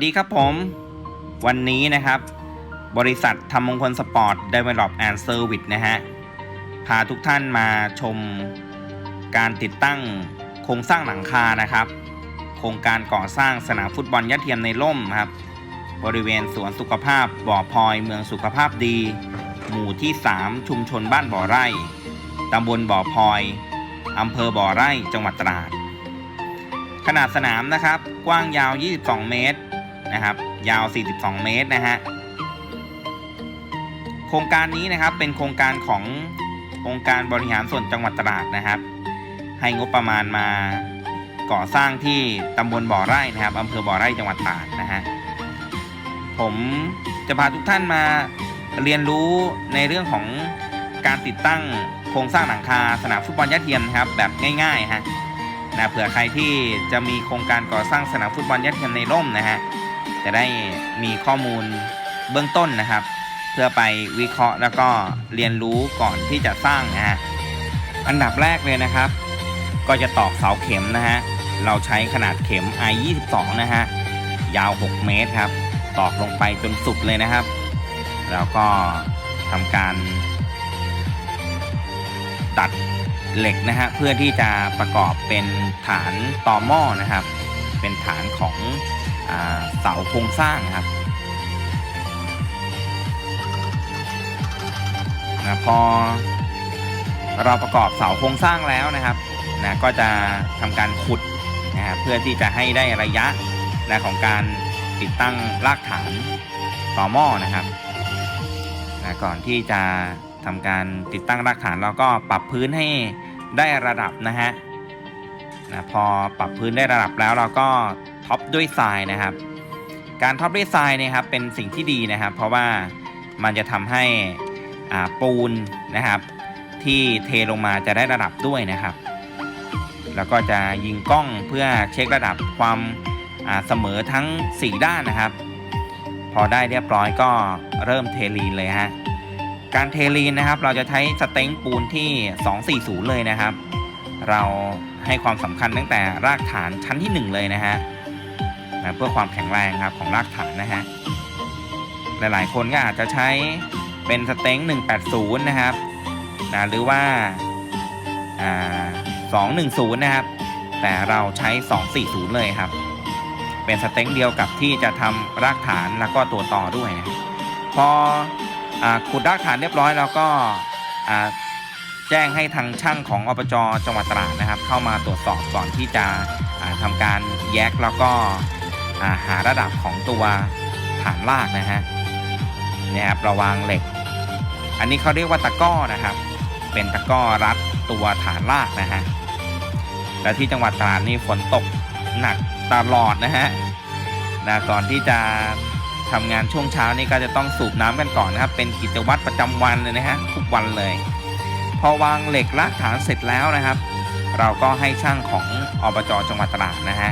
สวัสดีครับผม วันนี้นะครับ บริษัททำมงคลสปอร์ต Develop and Service นะฮะ พาทุกท่านมาชมการติดตั้งโครงสร้างหลังคานะครับ โครงการก่อสร้างสนามฟุตบอลยัดเทียมในร่มครับ บริเวณสวนสุขภาพบ่อพลอยเมืองสุขภาพดี หมู่ที่ 3 ชุมชนบ้านบ่อไร่ตำบลบ่อพลอยอำเภอบ่อไร่จังหวัดตราดขนาดสนามนะครับ กว้างยาว 22 เมตร นะครับ ยาว 42 เมตรนะฮะ โครงการนี้นะครับเป็นโครงการขององค์การบริหารส่วนจังหวัดตราดนะครับ ให้งบประมาณมาก่อสร้างที่ตำบลบ่อไร่นะครับอำเภอบ่อไร่จังหวัดตราดนะฮะ ผมจะพาทุกท่านมาเรียนรู้ในเรื่องของการติดตั้งโครงสร้างหลังคาสนามฟุตบอลยะเทียมนะครับแบบง่ายๆฮะนะเผื่อใครที่จะมีโครงการก่อสร้างสนามฟุตบอลยัดเทียมในร่มนะฮะ จะได้มีข้อมูลเบื้องต้นนะครับ เพื่อไปวิเคราะห์แล้วก็เรียนรู้ก่อนที่จะสร้างนะฮะอันดับแรกเลยนะครับ ก็จะตอกเสาเข็มนะฮะเราใช้ขนาดเข็ม I22 นะฮะยาว 6 เมตรครับตอกลงไปจนสุดเลยนะครับ แล้วก็ทำการ ตัดเหล็กนะฮะเพื่อที่จะประกอบเป็นฐานต่อหม้อนะครับ เป็นฐานของ เสาโครงสร้างครับนะพอเราประกอบเสาโครงสร้างแล้วนะครับนะก็จะทำการขุดนะฮะเพื่อที่จะให้ได้ระยะนะของการติดตั้งรากฐานต่อหม้อนะครับนะก่อนที่จะทำการติดตั้งรากฐานเราก็ปรับพื้นให้ได้ระดับนะฮะนะพอปรับพื้นได้ระดับแล้วเราก็ ท็อปด้วยทรายนะครับ การท็อปด้วยทรายเนี่ยครับเป็นสิ่งที่ดีนะครับ เพราะว่ามันจะทำให้ปูนนะครับ ที่เทลงมาจะได้ระดับด้วยนะครับ แล้วก็จะยิงกล้องเพื่อเช็คระดับความเสมอทั้ง 4 ด้านนะครับ พอได้เรียบร้อยก็เริ่มเทลีนเลยฮะการเทลีนนะครับ เราจะใช้สเต็งปูนที่ 240 เลยนะครับ เราให้ความสำคัญตั้งแต่รากฐานชั้นที่ 1 เลยนะฮะ นะเพื่อความแข็งแรงครับของรากฐานนะฮะหลายๆคนก็อาจจะใช้เป็นสเต็ง180 นะครับนะหรือว่าอ่า210 นะครับ แต่เราใช้ 240 เลยครับ เป็นสเต็งเดียวกับที่จะทำรากฐานแล้วก็ตัวต่อด้วยนะพออขุดรากฐานเรียบร้อยแล้วก็แจ้งให้ทางช่างของอบจจังหวัดตราดนะครับ เข้ามาตรวจสอบก่อนที่จะอ่าทำการแยกแล้วก็ หาระดับของตัวฐานรากนะฮะเนี่ยครับราวางเหล็ก อันนี้เขาเรียกว่าตะก้อนะครับ เป็นตะก้อรัดตัวฐานรากนะฮะและที่จังหวัดตราดนี่ฝนตกหนักตลอดนะฮะนะก่อนที่จะทำงานช่วงเช้านี่ก็จะต้องสูบน้ำกันก่อนนะครับ เป็นกิจวัตรประจำวันเลยนะฮะทุกวันเลย พอวางเหล็กรากฐานเสร็จแล้วนะครับ เราก็ให้ช่างของอบจจังหวัดตราดนะฮะ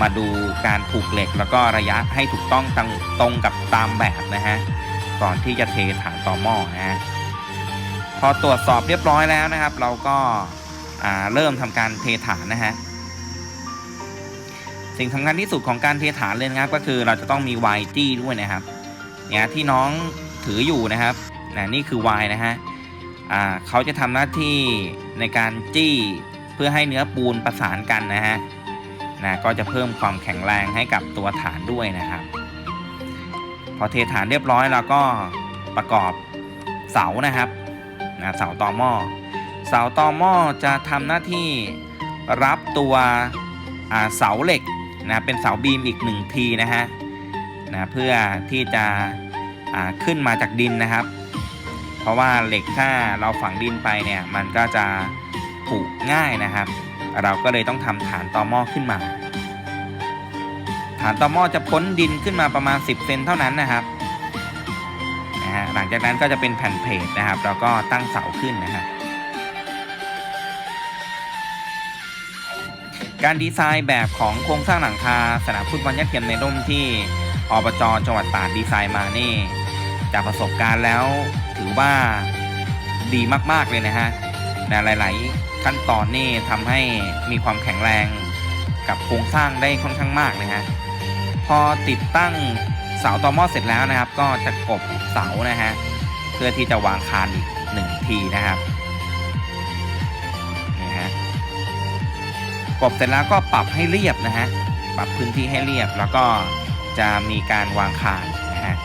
มาดูการผูกเหล็กแล้วก็ระยะให้ถูกต้องตรงตรงกับตามแบบนะฮะก่อนที่จะเทฐานต่อหม้อนะฮะพอตรวจสอบเรียบร้อยแล้วนะครับ เราก็าเริ่มทำการเทฐานนะฮะสิ่งสำคัญที่สุดของการเทฐานเลยนะครับ ก็คือเราจะต้องมี Y จี้ด้วยนะครับเนี่ยที่น้องถืออยู่นะครับนะนี่คือ Y นะฮะเขาจะทำหน้าที่ในการจี้เพื่อให้เนื้อปูนประสานกันนะฮะ นะก็จะเพิ่มความแข็งแรงให้กับตัวฐานด้วยนะครับ พอเทฐานเรียบร้อยเราก็ประกอบเสานะครับนะเสาต่อหม้อเสาต่อหม้อจะทำหน้าที่รับตัวเสาเหล็กนะเป็นเสาบีมอีกหนึ่งทีนะฮะนะเพื่อที่จะขึ้นมาจากดินนะครับ เพราะว่าเหล็กถ้าเราฝังดินไปเนี่ยมันก็จะผุง่ายนะครับ เราก็เลยต้องทำฐานต่อหม้อขึ้นมา ฐานต่อหม้อจะพ้นดินขึ้นมาประมาณ 10 เซนเท่านั้นนะครับนะฮะหลังจากนั้นก็จะเป็นแผ่นเพจนะครับแล้วก็ตั้งเสาขึ้นนะฮะการดีไซน์แบบของโครงสร้างหลังคาสนามฟุตบอลยัดเทียมในร่มที่อบจจังหวัดตราดดีไซน์มานี่ จากประสบการณ์แล้วถือว่าดีมาก ๆ เลยนะฮะนะหลาย ๆ ขั้นตอนนี่ทำให้มีความแข็งแรงกับโครงสร้างได้ค่อนข้างมากเลยฮะ พอติดตั้งเสาตอหม้อเสร็จแล้วนะครับ ก็จะกบเสานะฮะเพื่อที่จะวางคานอีกหนึ่งทีนะครับนี่ฮะกบเสร็จแล้วก็ปรับให้เรียบนะฮะปรับพื้นที่ให้เรียบแล้วก็จะมีการวางคานนะฮะ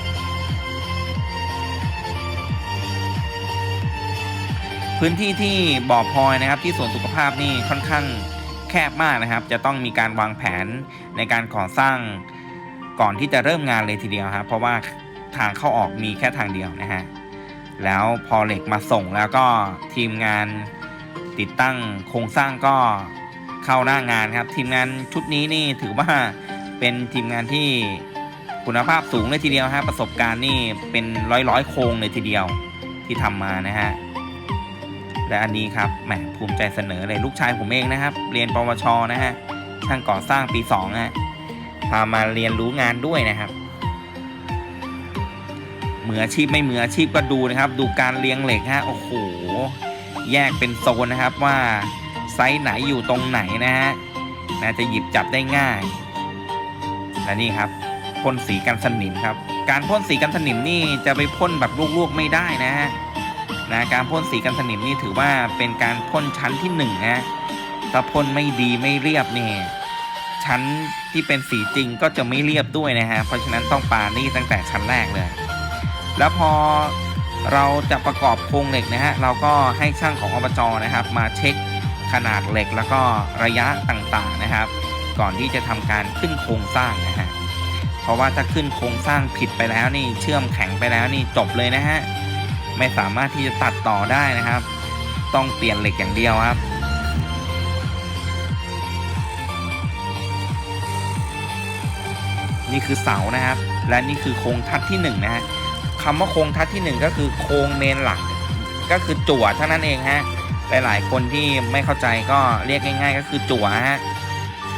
พื้นที่ที่บ่อพลอยนะครับที่สวนสุขภาพนี่ค่อนข้างแคบมากนะครับ จะต้องมีการวางแผนในการก่อสร้าง ก่อนที่จะเริ่มงานเลยทีเดียวครับเพราะว่าทางเข้าออกมีแค่ทางเดียวนะฮะแล้วพอเหล็กมาส่งแล้วก็ทีมงานติดตั้งโครงสร้างก็เข้าหน้างานครับ ทีมงานชุดนี้นี่ถือว่าเป็นทีมงานที่คุณภาพสูงเลยทีเดียวฮะประสบการณ์นี่เป็นร้อยร้อยโครงเลยทีเดียวที่ทำมานะฮะและอันนี้ครับแหมภูมิใจเสนอเลยลูกชายผมเองนะครับ เรียนปวชนะฮะช่างก่อสร้างปี2นะฮะ พามาเรียนรู้งานด้วยนะครับมืออาชีพไม่มืออาชีพก็ดูนะครับ ดูการเรียงเหล็กฮะโอ้โหแยกเป็นโซนนะครับว่าไซส์ไหนอยู่ตรงไหนนะฮะนะจะหยิบจับได้ง่ายและนี่ครับพ่นสีกันสนิมครับ การพ่นสีกันสนิมนี่จะไปพ่นแบบลวกๆไม่ได้นะฮะนะการพ่นสีกันสนิมนี่ถือว่าเป็นการพ่นชั้นที่หนึ่งนะถ้าพ่นไม่ดีไม่เรียบเนี่ย ชั้นที่เป็นสีจริงก็จะไม่เรียบด้วยนะฮะ เพราะฉะนั้นต้องปานี่ตั้งแต่ชั้นแรกเลย แล้วพอเราจะประกอบโครงเหล็กนะฮะ เราก็ให้ช่างของอบจนะครับ มาเช็คขนาดเหล็กแล้วก็ระยะต่างๆนะครับ ก่อนที่จะทำการขึ้นโครงสร้างนะฮะ เพราะว่าถ้าขึ้นโครงสร้างผิดไปแล้วนี่เชื่อมแข็งไปแล้วนี่จบเลยนะฮะ ไม่สามารถที่จะตัดต่อได้นะครับ ต้องเปลี่ยนเหล็กอย่างเดียวครับ นี่คือเสานะครับ และนี่คือโครงทัดที่หนึ่งนะฮะคำว่าโครงทัดที่หนึ่งก็คือโครงเมนหลักก็คือจั่วเท่านั้นเองฮะหลายๆ คนที่ไม่เข้าใจก็เรียกง่าย ๆ ก็คือจั่วฮะ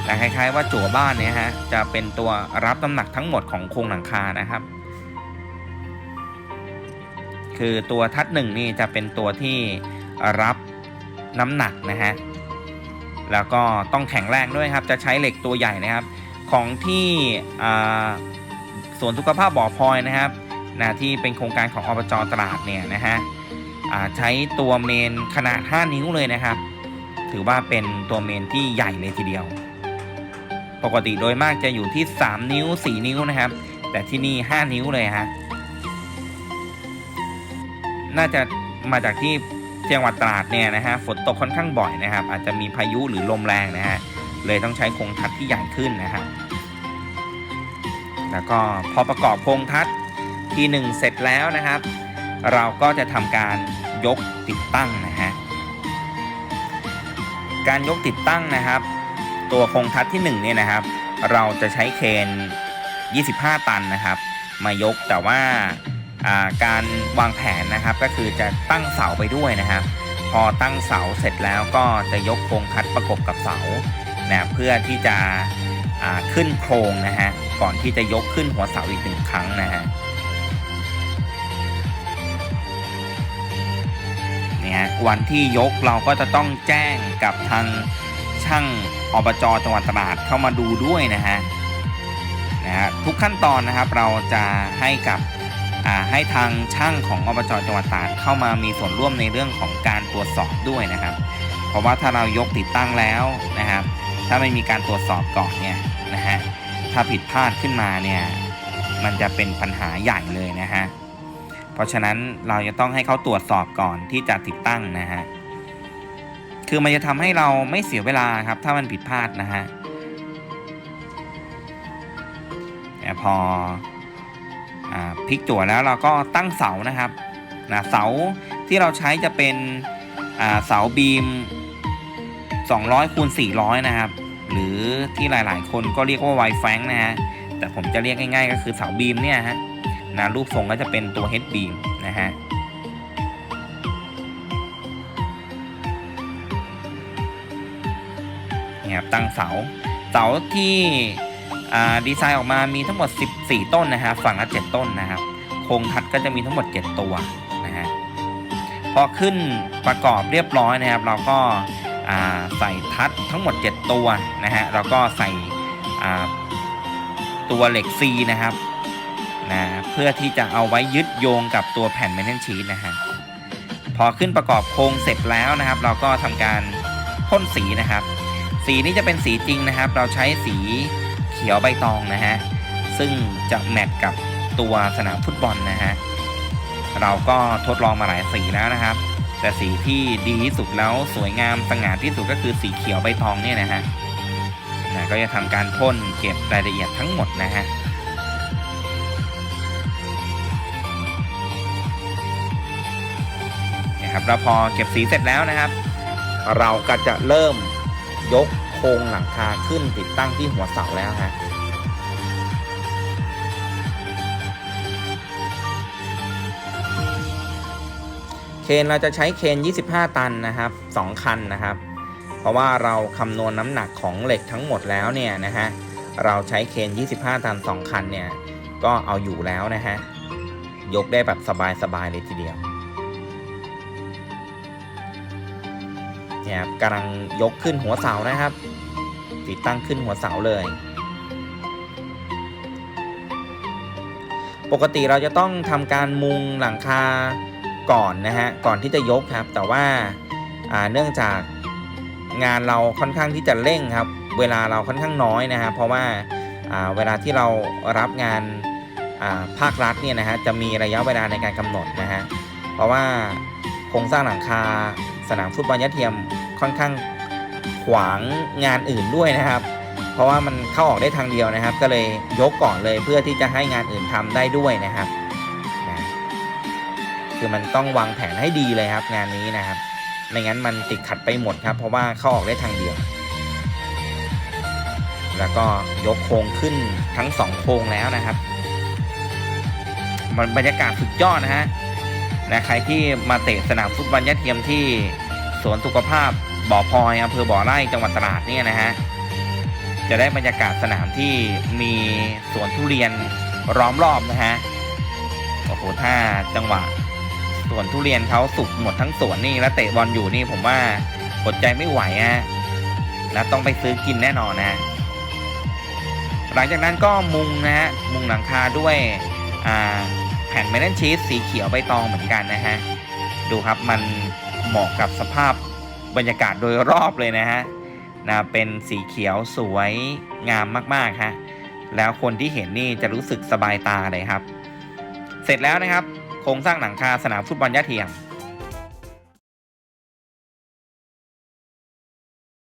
แต่คล้าย ๆ ว่าจั่วบ้านเนี่ยฮะจะเป็นตัวรับน้ำหนักทั้งหมดของโครงหลังคานะครับ คือตัวทัดหนึ่งนี่จะเป็นตัวที่รับน้ำหนักนะฮะแล้วก็ต้องแข็งแรงด้วยครับ จะใช้เหล็กตัวใหญ่นะครับ ของที่สวนสุขภาพบ่อพลอยนะครับนะที่เป็นโครงการของอบจตราดเนี่ยนะฮะใช้ตัวเมนขนาด 5 นิ้วเลยนะครับ ถือว่าเป็นตัวเมนที่ใหญ่เลยทีเดียว ปกติโดยมากจะอยู่ที่ 3 นิ้ว 4 นิ้วนะครับ แต่ที่นี่ 5 นิ้วเลยฮะน่าจะมาจากที่จังหวัดตราดเนี่ยนะฮะฝนตกค่อนข้างบ่อยนะครับ อาจจะมีพายุหรือลมแรงนะฮะ เลยต้องใช้โครงทัดที่ใหญ่ขึ้นนะครับ แล้วก็พอประกอบโครงทัดทีหนึ่งเสร็จแล้วนะครับ เราก็จะทำการยกติดตั้งนะฮะ การยกติดตั้งนะครับ ตัวโครงทัดที่1เนี่ยนะครับ เราจะใช้เคน25 ตันนะครับ มายกแต่ว่าอ่าการวางแผนนะครับก็คือจะตั้งเสาไปด้วยนะครับ พอตั้งเสาเสร็จแล้วก็จะยกโครงคัดประกบกับเสา นะเพื่อที่จะขึ้นโครงนะฮะก่อนที่จะยกขึ้นหัวเสาอีกหนึ่งครั้งนะฮะเนี่ยฮะวันที่ยกเราก็จะต้องแจ้งกับทางช่างอบจจังหวัดตราดเข้ามาดูด้วยนะฮะนะฮะทุกขั้นตอนนะครับเราจะให้กับอ่าให้ทางช่างของอบจจังหวัดตราดเข้ามามีส่วนร่วมในเรื่องของการตรวจสอบด้วยนะครับ เพราะว่าถ้าเรายกติดตั้งแล้วนะครับ ถ้าไม่มีการตรวจสอบก่อนเนี่ยนะฮะถ้าผิดพลาดขึ้นมาเนี่ยมันจะเป็นปัญหาใหญ่เลยนะฮะเพราะฉะนั้นเราจะต้องให้เขาตรวจสอบก่อนที่จะติดตั้งนะฮะคือมันจะทำให้เราไม่เสียเวลาครับ ถ้ามันผิดพลาดนะฮะแต่พออพลิกจั่วแล้วเราก็ตั้งเสานะครับนะเสาที่เราใช้จะเป็นเสาบีม 200คูณ400 นะครับ หรือที่หลายๆ คนก็เรียกว่าไวแฟงนะฮะ แต่ผมจะเรียกง่ายๆ ก็คือเสาบีมเนี่ยฮะนะรูปทรงก็จะเป็นตัว head beam นะฮะเนี่ยครับตั้งเสา เสาที่อ่าดีไซน์ออกมามีทั้งหมด 14 ต้นนะฮะฝั่งละ 7 ต้นนะครับ โครงทัดก็จะมีทั้งหมด 7 ตัวนะฮะ พอขึ้นประกอบเรียบร้อยนะครับ เราก็ ใส่ทัดทั้งหมด 7 ตัวนะฮะแล้วก็ใส่ตัวเหล็ก C นะครับนะเพื่อที่จะเอาไว้ยึดโยงกับตัวแผ่นเมทัลชีตนะฮะพอขึ้นประกอบโครงเสร็จแล้วนะครับ เราก็ทำการพ่นสีนะครับ สีนี้จะเป็นสีจริงนะครับ เราใช้สีเขียวใบตองนะฮะซึ่งจะแมทกับตัวสนามฟุตบอลนะฮะเราก็ทดลองมาหลายสีแล้วนะครับ แต่สีที่ดีที่สุดแล้วสวยงามสง่าที่สุดก็คือสีเขียวใบตองเนี่ยนะฮะนะก็จะทำการพ่นเก็บรายละเอียดทั้งหมดนะฮะนะครับแล้วพอเก็บสีเสร็จแล้วนะครับ เราก็จะเริ่มยกโครงหลังคาขึ้นติดตั้งที่หัวเสาแล้วฮะ เคนเราจะใช้เคน 25 ตันนะครับ 2 คันนะครับ เพราะว่าเราคำนวณน้ำหนักของเหล็กทั้งหมดแล้วเนี่ยนะฮะ เราใช้เคน 25 ตัน 2 คันเนี่ย ก็เอาอยู่แล้วนะฮะ ยกได้แบบสบายๆเลยทีเดียวเนี่ยครับกำลังยกขึ้นหัวเสานะครับ ติดตั้งขึ้นหัวเสาเลย ปกติเราจะต้องทำการมุงหลังคา ก่อนนะฮะก่อนที่จะยกครับ แต่ว่าาเนื่องจากงานเราค่อนข้างที่จะเร่งครับ เวลาเราค่อนข้างน้อยนะฮะเพราะว่าาเวลาที่เรารับงานาภาครัฐเนี่ยนะฮะจะมีระยะเวลาในการกำหนดนะฮะเพราะว่าโครงสร้างหลังคาสนามฟุตบอลยะเทียมค่อนข้างขวางงานอื่นด้วยนะครับ เพราะว่ามันเข้าออกได้ทางเดียวนะครับ ก็เลยยกก่อนเลยเพื่อที่จะให้งานอื่นทำได้ด้วยนะครับ คือมันต้องวางแผนให้ดีเลยครับ งานนี้นะครับ ไม่งั้นมันติดขัดไปหมดครับ เพราะว่าเข้าออกได้ทางเดียว แล้วก็ยกโครงขึ้นทั้งสองโครงแล้วนะครับมันบรรยากาศสุดยอดนะฮะนะใครที่มาเตะสนามฟุตบอลยะเทียมที่สวนสุขภาพบ่อพลอยอำเภอบ่อไร่จังหวัดตราดเนี่ยนะฮะจะได้บรรยากาศสนามที่มีสวนทุเรียนล้อมรอบนะฮะโอ้โหถ้าจังหวะ สวนทุเรียนเขาสุกหมดทั้งสวนนี่แล้วเตะบอลอยู่นี่ผมว่าอดใจไม่ไหวฮะแล้วต้องไปซื้อกินแน่นอนนะ หลังจากนั้นก็มุงนะฮะมุงหลังคาด้วยแผ่นเมทัลชีสสีเขียวใบตองเหมือนกันนะฮะดูครับมันเหมาะกับสภาพบรรยากาศโดยรอบเลยนะฮะนะเป็นสีเขียวสวยงามมากๆฮะแล้วคนที่เห็นนี่จะรู้สึกสบายตาเลยครับ เสร็จแล้วนะครับ โครงสร้างหลังคาสนามฟุตบอลยะเทียม